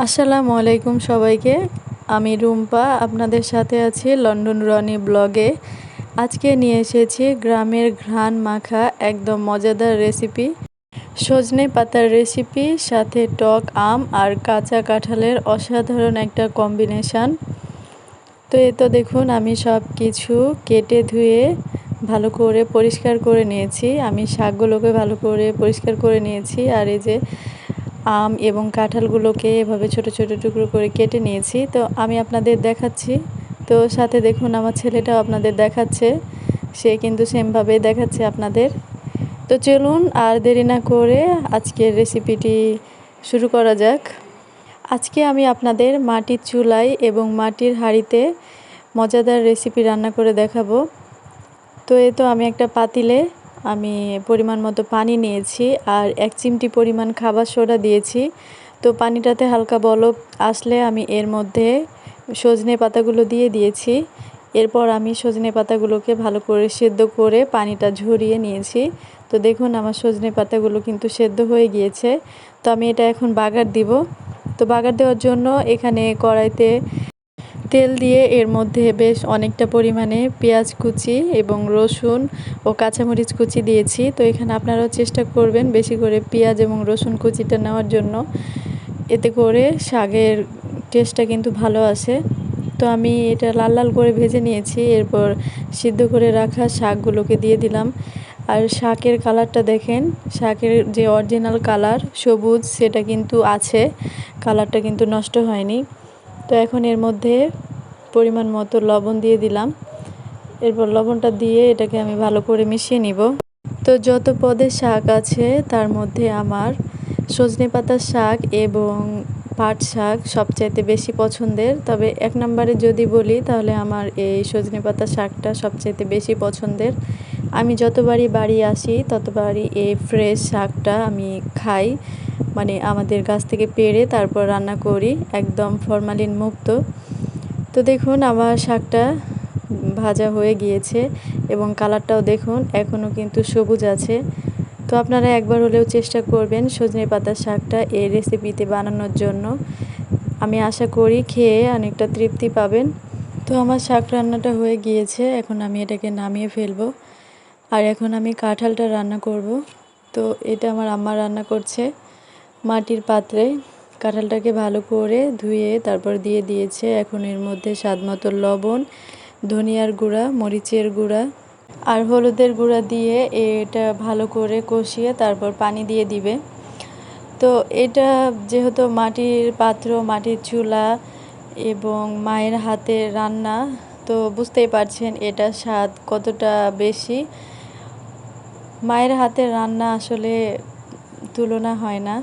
আসসালামু আলাইকুম সবাইকে। আমি রুম্পা, আপনাদের সাথে আছি লন্ডন রনি ব্লগে। আজকে নিয়ে এসেছি গ্রামের ঘ্রাণ মাখা একদম মজাদার রেসিপি। সজনে পাতার রেসিপি, সাথে টক আম আর কাঁচা কাঁঠালের অসাধারণ একটা কম্বিনেশান। তো এ তো দেখুন, আমি সব কিছু কেটে ধুয়ে ভালো করে পরিষ্কার করে নিয়েছি। আমি শাকগুলোকে ভালো করে পরিষ্কার করে নিয়েছি। আর এই যে আম এবং কাঁঠালগুলোকে এভাবে ছোট ছোট টুকরো করে কেটে নিয়েছি। তো আমি আপনাদের দেখাচ্ছি। তো সাথে দেখুন, আমার ছেলেটাও আপনাদের দেখাচ্ছে। সে কিন্তু সেমভাবেই দেখাচ্ছে আপনাদের। তো চলুন আর দেরি না করে আজকের রেসিপিটি শুরু করা যাক। আজকে আমি আপনাদের মাটির চুলাই এবং মাটির হাঁড়িতে মজাদার রেসিপি রান্না করে দেখাবো। তো এ তো আমি একটা পাতিলে আমি পরিমাণ মতো পানি নিয়েছি আর এক চিমটি পরিমাণ খাবার সোডা দিয়েছি। তো পানিটাতে হালকা বলক আসলে আমি এর মধ্যে সজনে পাতাগুলো দিয়ে দিয়েছি। এরপর আমি সজনে পাতাগুলোকে ভালো করে সেদ্ধ করে পানিটা ঝরিয়ে নিয়েছি। তো দেখুন আমার সজনে পাতাগুলো কিন্তু সেদ্ধ হয়ে গিয়েছে। তো আমি এটা এখন বাগার দিব। তো বাগার দেওয়ার জন্য এখানে কড়াইতে তেল দিয়ে এর মধ্যে বেশ অনেকটা পরিমাণে পেঁয়াজ কুচি এবং রসুন ও কাঁচামরিচ কুচি দিয়েছি। তো এখানে আপনারাও চেষ্টা করবেন বেশি করে পেঁয়াজ এবং রসুন কুচিটা নেওয়ার জন্য। এতে করে শাকের টেস্টটা কিন্তু ভালো আসে। তো আমি এটা লাল লাল করে ভেজে নিয়েছি, এরপর সিদ্ধ করে রাখা শাকগুলোকে দিয়ে দিলাম। আর শাকের কালারটা দেখেন, শাকের যে অরিজিনাল কালার সবুজ, সেটা কিন্তু আছে। কালারটা কিন্তু নষ্ট হয়নি। তো এখন এর মধ্যে পরিমাণ মতো লবণ দিয়ে দিলাম। এরপর লবণটা দিয়ে এটাকে আমি ভালো করে মিশিয়ে নিব। তো যত পদের শাক আছে, তার মধ্যে আমার সজনে পাতার শাক এবং পাট শাক সবচাইতে বেশি পছন্দের। তবে এক নম্বরে যদি বলি, তাহলে আমার এই সজনে পাতা শাকটা সবচাইতে বেশি পছন্দের। আমি যতবারই বাড়ি আসি, ততবারই এই ফ্রেশ শাকটা আমি খাই। মানে আমাদের গাছ থেকে পেড়ে তারপর রান্না করি, একদম ফরমালিন মুক্ত। তো দেখুন আমার শাকটা ভাজা হয়ে গিয়েছে এবং কালারটাও দেখুন, এখনও কিন্তু সবুজ আছে। তো আপনারা একবার হলেও চেষ্টা করবেন সজনে পাতার শাকটা এই রেসিপিতে বানানোর জন্য। আমি আশা করি খেয়ে অনেকটা তৃপ্তি পাবেন। তো আমার শাক রান্নাটা হয়ে গিয়েছে, এখন আমি এটাকে নামিয়ে ফেলব। আর এখন আমি কাঁঠালটা রান্না করব। তো এটা আমার আম্মা রান্না করছে। মাটির পাত্রে কাঁঠালটাকে ভালো করে ধুয়ে তারপর দিয়ে দিয়েছে। এখন এর মধ্যে স্বাদ মতো লবণ, ধনিয়ার গুঁড়া, মরিচের গুঁড়া আর হলুদের গুঁড়া দিয়ে এটা ভালো করে কষিয়ে তারপর পানি দিয়ে দিবে। তো এটা যেহেতু মাটির পাত্র, মাটির চুলা এবং মায়ের হাতে রান্না, তো বুঝতেই পারছেন এটা স্বাদ কতটা বেশি। মায়ের হাতের রান্না আসলে তুলনা হয় না।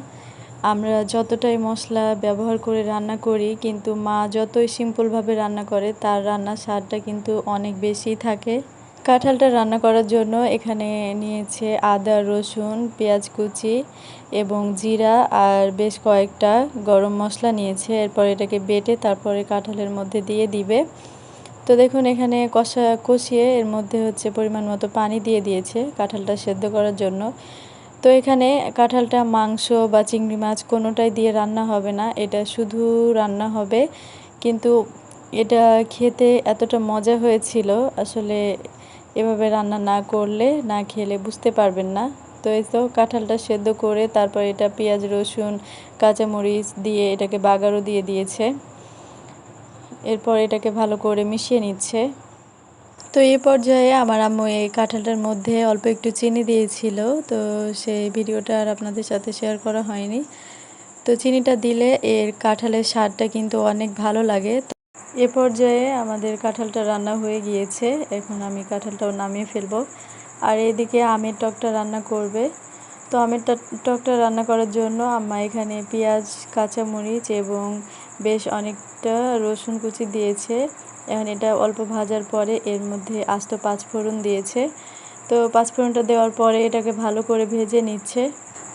আমরা যতটাই মশলা ব্যবহার করে রান্না করি, কিন্তু মা যতই সিম্পলভাবে রান্না করে, তার রান্নার স্বাদটা কিন্তু অনেক বেশি থাকে। কাঁঠালটা রান্না করার জন্য এখানে নিয়েছে আদা, রসুন, পেঁয়াজ কুচি এবং জিরা আর বেশ কয়েকটা গরম মশলা নিয়েছে। এরপর এটাকে বেটে তারপরে কাঁঠালের মধ্যে দিয়ে দিবে। তো দেখুন, এখানে কষা কষিয়ে এর মধ্যে হচ্ছে পরিমাণ মতো পানি দিয়ে দিয়েছে কাঁঠালটা সেদ্ধ করার জন্য। তো এখানে কাঁঠালটা, মাংস বা চিংড়ি মাছ কোনোটাই দিয়ে রান্না হবে না। এটা শুধু রান্না হবে। কিন্তু এটা খেতে এতটা মজা হয়েছিল, আসলে এভাবে রান্না না করলে, না খেলে বুঝতে পারবেন না। তো এই তো কাঁঠালটা সেদ্ধ করে তারপর এটা পেঁয়াজ, রসুন, কাঁচামরিচ দিয়ে এটাকে বাগারও দিয়ে দিয়েছে। এরপর এটাকে ভালো করে মিশিয়ে নিচ্ছে। তো এই পর্যায়ে আমার আম্মু এই কাঁঠালটার মধ্যে অল্প একটু চিনি দিয়েছিল, তো সেই ভিডিওটা আর আপনাদের সাথে শেয়ার করা হয়নি। তো চিনিটা দিলে এর কাঁঠালের স্বাদটা কিন্তু অনেক ভালো লাগে। এ পর্যায়ে আমাদের কাঁঠালটা রান্না হয়ে গিয়েছে, এখন আমি কাঁঠালটাও নামিয়ে ফেলব। আর এদিকে আমের টকটা রান্না করবে। তো আমের টকটা রান্না করার জন্য আম্মা এখানে পেঁয়াজ, কাঁচামরিচ এবং বেশ অনেকটা রসুন কুচি দিয়েছে। এখন এটা অল্প ভাজার পরে এর মধ্যে আস্ত পাঁচফোড়ন দিয়েছে। তো পাঁচফোড়নটা দেওয়ার পরে এটাকে ভালো করে ভেজে নিচ্ছে।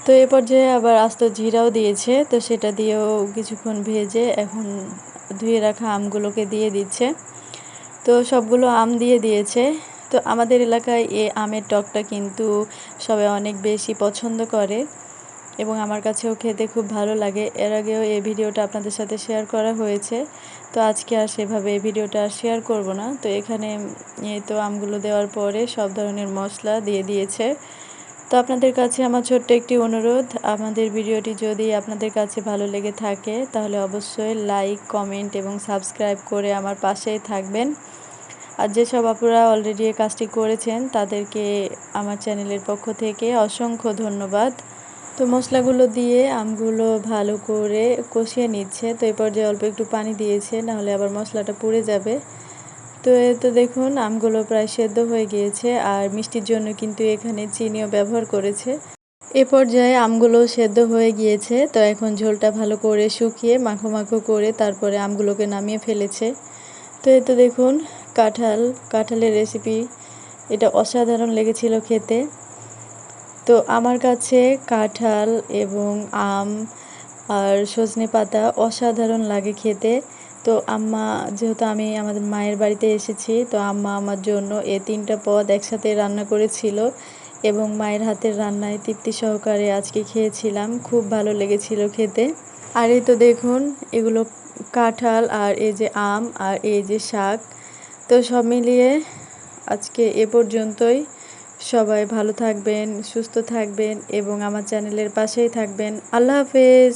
তো এ পর্যায়ে আবার আস্ত জিরাও দিয়েছে। তো সেটা দিয়েও কিছুক্ষণ ভেজে এখন ধুয়ে রাখা আমগুলোকে দিয়ে দিচ্ছে। তো সবগুলো আম দিয়ে দিয়েছে। তো আমাদের এলাকায় এ আমের টকটা কিন্তু সবাই অনেক বেশি পছন্দ করে। এবং আমার কাছেও খেতে খুব ভালো লাগে। এর আগেও এই ভিডিওটা আপনাদের সাথে শেয়ার করা হয়েছে। তো আজকে আর সেভাবে এই ভিডিওটা শেয়ার করব না। তো এখানে তো আমগুলো দেওয়ার পরে সব ধরনের মশলা দিয়ে দিয়েছে। তো আপনাদের কাছে আমার ছোট্ট একটি অনুরোধ, আমাদের ভিডিওটি যদি আপনাদের কাছে ভালো লেগে থাকে, তাহলে অবশ্যই লাইক কমেন্ট এবং সাবস্ক্রাইব করে আমার পাশেই থাকবেন। আর যেসব আপুরা অলরেডি কাজটি করেছেন, তাদেরকে আমার চ্যানেলের পক্ষ থেকে অসংখ্য ধন্যবাদ। তো মশলাগুলো দিয়ে আমগুলো ভালো করে কষিয়ে নিচ্ছে। তো এই পর্যায়ে অল্প একটু পানি দিয়েছে, নাহলে আবার মশলাটা পুড়ে যাবে। তো তো দেখুন, আমগুলো প্রায় সেদ্ধ হয়ে গিয়েছে আর মিষ্টির জন্য কিন্তু এখানে চিনিও ব্যবহার করেছে। এ পর্যায়ে আমগুলো সেদ্ধ হয়ে গিয়েছে। তো এখন ঝোলটা ভালো করে শুকিয়ে মাখো মাখো করে তারপরে আমগুলোকে নামিয়ে ফেলেছে। তো এ তো দেখুন, কাঁঠাল, কাঁঠালের রেসিপি এটা অসাধারণ লেগেছিল খেতে। তো আমার কাছে কাঁঠাল এবং আম আর সজনে পাতা অসাধারণ লাগে খেতে। তো আম্মা, যেহেতু আমি আমাদের মায়ের বাড়িতে এসেছি, তো আম্মা আমার জন্য এ তিনটা পদ একসাথে রান্না করেছিল এবং মায়ের হাতের রান্নায় তৃপ্তি সহকারে আজকে খেয়েছিলাম। খুব ভালো লেগেছিল খেতে। আর এই তো দেখুন, এগুলো কাঁঠাল আর এই যে আম আর এই যে শাক। তো সব মিলিয়ে আজকে এ পর্যন্তই। সবাই ভালো থাকবেন সুস্থ থাকবেন এবং আমার চ্যানেলের পাশেই থাকবেন। আল্লাহ হাফেজ।